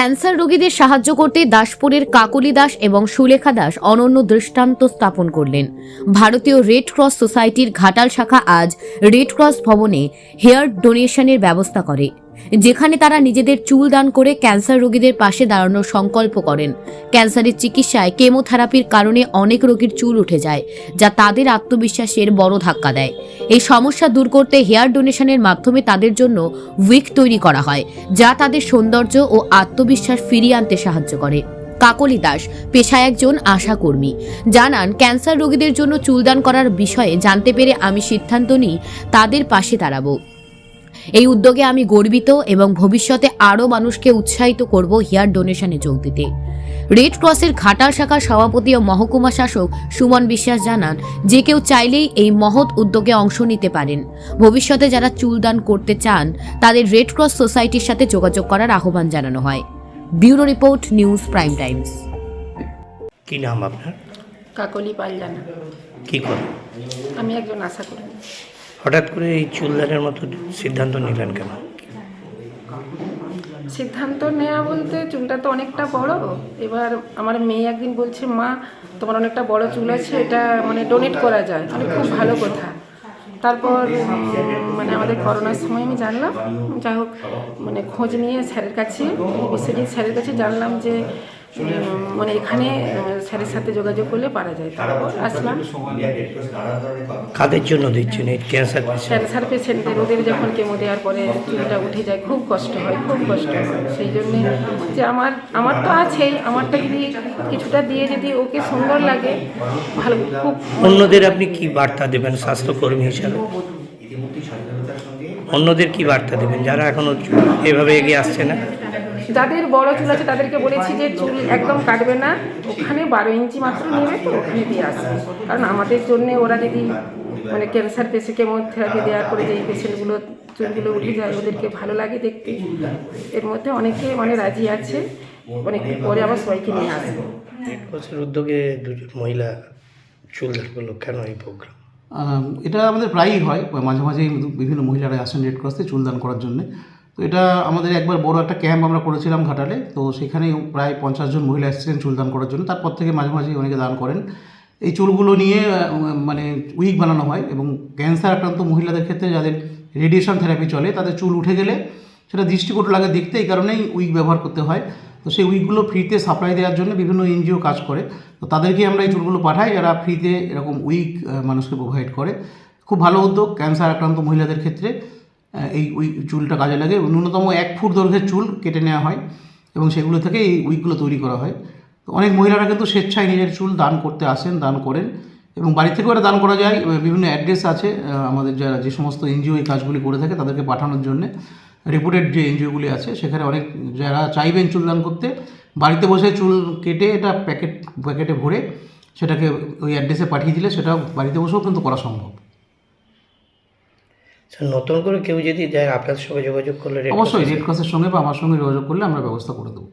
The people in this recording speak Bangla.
ক্যান্সার রোগীদের সাহায্য করতে দাসপুরের কাকলি দাস এবং সুলেখা দাস অনন্য দৃষ্টান্ত স্থাপন করলেন। ভারতীয় রেড ক্রস সোসাইটির ঘাটাল শাখা আজ রেড ক্রস ভবনে হেয়ার ডোনেশনের ব্যবস্থা করে। যেখানে তারা নিজেদের চুল দান করে ক্যান্সার রোগীদের পাশে দাঁড়ানোর সংকল্প করেন। ক্যান্সারের চিকিৎসায় কেমোথেরাপির কারণে অনেক রোগীর চুল উঠে যায়, যা তাদের আত্মবিশ্বাসের বড় ধাক্কা দেয়। এই সমস্যা দূর করতে হেয়ার ডোনেশনের মাধ্যমে তাদের জন্য উইক তৈরি করা হয়, যা তাদের সৌন্দর্য ও আত্মবিশ্বাস ফিরিয়ে আনতে সাহায্য করে। কাকলি দাস, পেশায় একজন আশাকর্মী, জানান, ক্যান্সার রোগীদের জন্য চুলদান করার বিষয়ে জানতে পেরে আমি সিদ্ধান্ত নিই, তাদের পাশে দাঁড়াবো। এই উদ্যোগে আমি গর্বিত এবং ভবিষ্যতে আরও মানুষকে উৎসাহিত করব হেয়ার ডোনেশনে যোগ দিতে রেড ক্রসের ঘাটাল শাখার সভাপতি ও মহকুমা শাসক সুমন বিশ্বাস জানান যে কেউ চাইলেই এই মহৎ উদ্যোগে অংশ নিতে পারেন। ভবিষ্যতে যারা চুলদান করতে চান তাদের রেড ক্রস সোসাইটির সাথে যোগাযোগ করার আহ্বান জানানো হয়। Bureau report news prime times. কি নাম আপনার? কাকলি পাল্লানা কি করে আমি একজন আশা করি হঠাৎ করে এই চুলদানের মতো সিদ্ধান্ত নিলেন কেন? সিদ্ধান্ত নেওয়া বলতে চুলটা তো অনেকটা বড়। এবার আমার মেয়ে একদিন বলছে, মা, তোমার অনেকটা বড় চুল আছে, এটা মানে ডোনেট করা যায়। মানে খুব ভালো কথা। তারপর মানে আমাদের করোনার সময় আমি জানলাম, যাই হোক মানে খোঁজ নিয়ে স্যারের কাছে বিসিডি স্যারের কাছে জানলাম যে মানে এখানে স্যারের সাথে যোগাযোগ করলে পারা যায়। তারপর আসলাম। কাদের জন্য দিচ্ছেন? এই ক্যান্সার ক্যান্সার পেশেন্টদের ওদের যখন কেমো দেওয়ার পরে চুলটা উঠে যায় খুব কষ্ট হয় খুব কষ্ট হয়। সেই জন্যে যে আমার আমার তো আছেই আমারটা যদি কিছুটা দিয়ে যদি ওকে সুন্দর লাগে ভালো খুব অন্যদের আপনি কি বার্তা দেবেন স্বাস্থ্যকর্মী হিসাবে? অন্যদের কি বার্তা দেবেন? যারা এখনও এভাবে এগিয়ে আসছে না? যাদের বড় চুল আছে তাদেরকে বলেছি যে চুল একদম কাটবে না ওখানে বারো ইঞ্চি মাত্র নেবে তো ওখানে দিয়ে আসবে। কারণ আমাদের জন্য ওরা যদি মানে ক্যান্সার পেশে কেমোথেরাপি দেওয়ার পরে যে এই পেশেন্টগুলো চুলগুলো উঠে যায় ওদেরকে ভালো লাগে দেখতে। এর মধ্যে অনেকে মানে রাজি আছে অনেক পরে আবার সবাইকে নিয়ে আসবে। ক্রসের উদ্যোগে দুজন মহিলা চুলদান করল কেন এই প্রোগ্রাম? এটা আমাদের প্রায়ই হয় মাঝে মাঝে বিভিন্ন মহিলারা আসেন রেড ক্রসে চুলদান করার জন্য। তো এটা আমাদের একবার বড় একটা ক্যাম্প আমরা করেছিলাম ঘাটালে। তো সেখানে প্রায় পঞ্চাশ জন মহিলা এসেছিলেন চুলদান করার জন্য। তারপর থেকে মাঝে মাঝে অনেকে দান করেন। এই চুলগুলো নিয়ে মানে উইক বানানো হয় এবং ক্যান্সার আক্রান্ত মহিলাদের ক্ষেত্রে যাদের রেডিয়েশন থেরাপি চলে, তাদের চুল উঠে গেলে সেটা দৃষ্টিকট লাগে দেখতে, এই কারণেই উইক ব্যবহার করতে হয়। তো সেই উইকগুলো ফ্রিতে সাপ্লাই দেওয়ার জন্য বিভিন্ন এনজিও কাজ করে। তো তাদেরকে আমরা এই চুলগুলো পাঠাই, যারা ফ্রিতে এরকম উইক মানুষকে প্রোভাইড করে। খুব ভালো উদ্যোগ ক্যান্সার আক্রান্ত মহিলাদের ক্ষেত্রে। এই উইক চুলটা কাজে লাগে। ন্যূনতম এক ফুট দৈর্ঘ্যের চুল কেটে নেওয়া হয় এবং সেগুলো থেকে এই উইকগুলো তৈরি করা হয়। তো অনেক মহিলারা কিন্তু স্বেচ্ছায় নিজের চুল দান করতে আসেন, দান করেন এবং বাড়ি এটা দান করা যায়। বিভিন্ন অ্যাড্রেস আছে আমাদের যারা যে সমস্ত এনজিও এই কাজগুলি করে থাকে তাদেরকে পাঠানোর জন্য। রেপুটেড যে এনজিওগুলি আছে, সেখানে অনেক যারা চাইবেন চুল দান করতে, বাড়িতে বসে চুল কেটে এটা প্যাকেট, প্যাকেটে ভরে সেটাকে ওই অ্যাড্রেসে পাঠিয়ে দিলে সেটা বাড়িতে বসেও কিন্তু করা সম্ভব। স্যার নতুন করে কেউ যদি দেয় আপনার সঙ্গে যোগাযোগ করলে অবশ্যই রেড ক্রসের সঙ্গে বা আমার সঙ্গে যোগাযোগ করলে আমরা ব্যবস্থা করে দেবো।